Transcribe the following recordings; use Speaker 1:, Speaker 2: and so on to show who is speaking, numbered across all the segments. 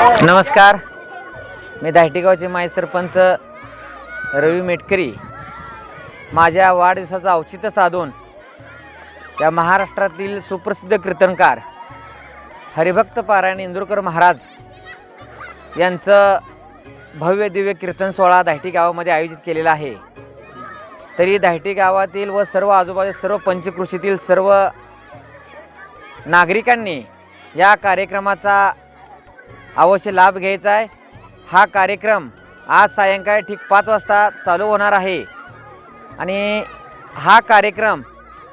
Speaker 1: नमस्कार. मी धायटीगावचे माय सरपंच रवी मेटकरी. माझ्या वाढदिवसाचं औचित्य साधून या महाराष्ट्रातील सुप्रसिद्ध कीर्तनकार हरिभक्त पारायण इंदुरकर महाराज यांचं भव्य दिव्य कीर्तन सोहळा धायटी गावामध्ये आयोजित केलेला आहे. तरी धायटी गावातील व सर्व आजूबाजू सर्व पंचकृषीतील सर्व नागरिकांनी या कार्यक्रमाचा अवश्य लाभ घ्यायचा आहे. हा कार्यक्रम आज सायंकाळी ठीक पाच वाजता चालू होणार आहे. आणि हा कार्यक्रम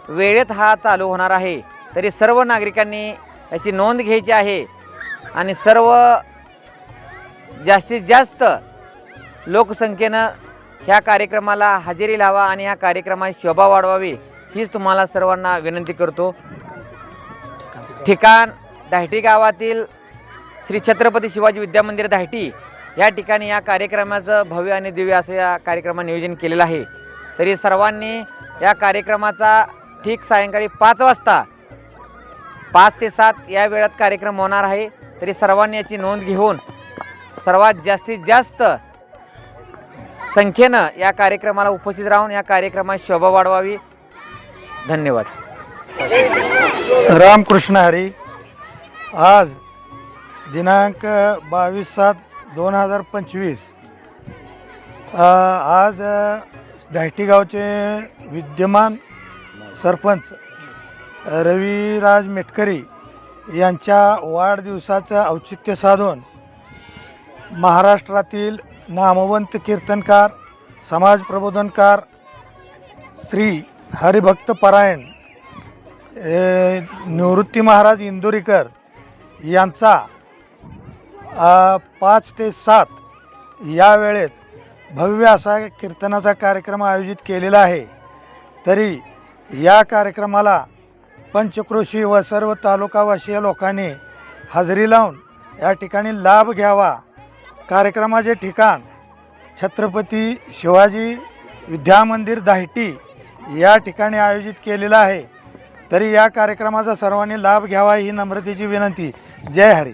Speaker 1: वेळेत हा चालू होणार आहे. तरी सर्व नागरिकांनी याची नोंद घ्यायची आहे. आणि सर्व जास्तीत जास्त लोकसंख्येनं ह्या कार्यक्रमाला हजेरी लावा आणि ह्या कार्यक्रमाची शोभा वाढवावी हीच तुम्हाला सर्वांना विनंती करतो. ठिकाण धायटी गावातील श्री छत्रपती शिवाजी विद्यामंदिर धायटी या ठिकाणी या कार्यक्रमाचं भव्य आणि दिव्य असं या कार्यक्रमात नियोजन केलेलं आहे. तरी सर्वांनी या कार्यक्रमाचा ठीक सायंकाळी पाच वाजता पाच ते सात या वेळात कार्यक्रम होणार आहे. तरी सर्वांनी याची नोंद घेऊन सर्वात जास्तीत जास्त संख्येनं या कार्यक्रमाला उपस्थित राहून या कार्यक्रमात शोभा वाढवावी. धन्यवाद.
Speaker 2: रामकृष्ण हरी आज दिनांक बावीस सात दोन हजार पंचवीस. आज अ, धायटी गावचे विद्यमान सरपंच रविराज मेटकरी यांच्या वाढदिवसाचं औचित्य साधून महाराष्ट्रातील नामवंत कीर्तनकार समाज प्रबोधनकार श्री हरिभक्त परायण निवृत्ती महाराज इंदुरीकर यांचा पाच ते सात या वेळेत भव्य असा कीर्तनाचा कार्यक्रम आयोजित केलेला आहे. तरी या कार्यक्रमाला पंचक्रोशी व सर्व तालुकावासीय लोकांनी हजेरी लावून या ठिकाणी लाभ घ्यावा. कार्यक्रमाचे ठिकाण छत्रपती शिवाजी विद्यामंदिर दाहिटी या ठिकाणी आयोजित केलेलं आहे. तरी या कार्यक्रमाचा सर्वांनी लाभ घ्यावा ही नम्रतेची विनंती. जय हरी.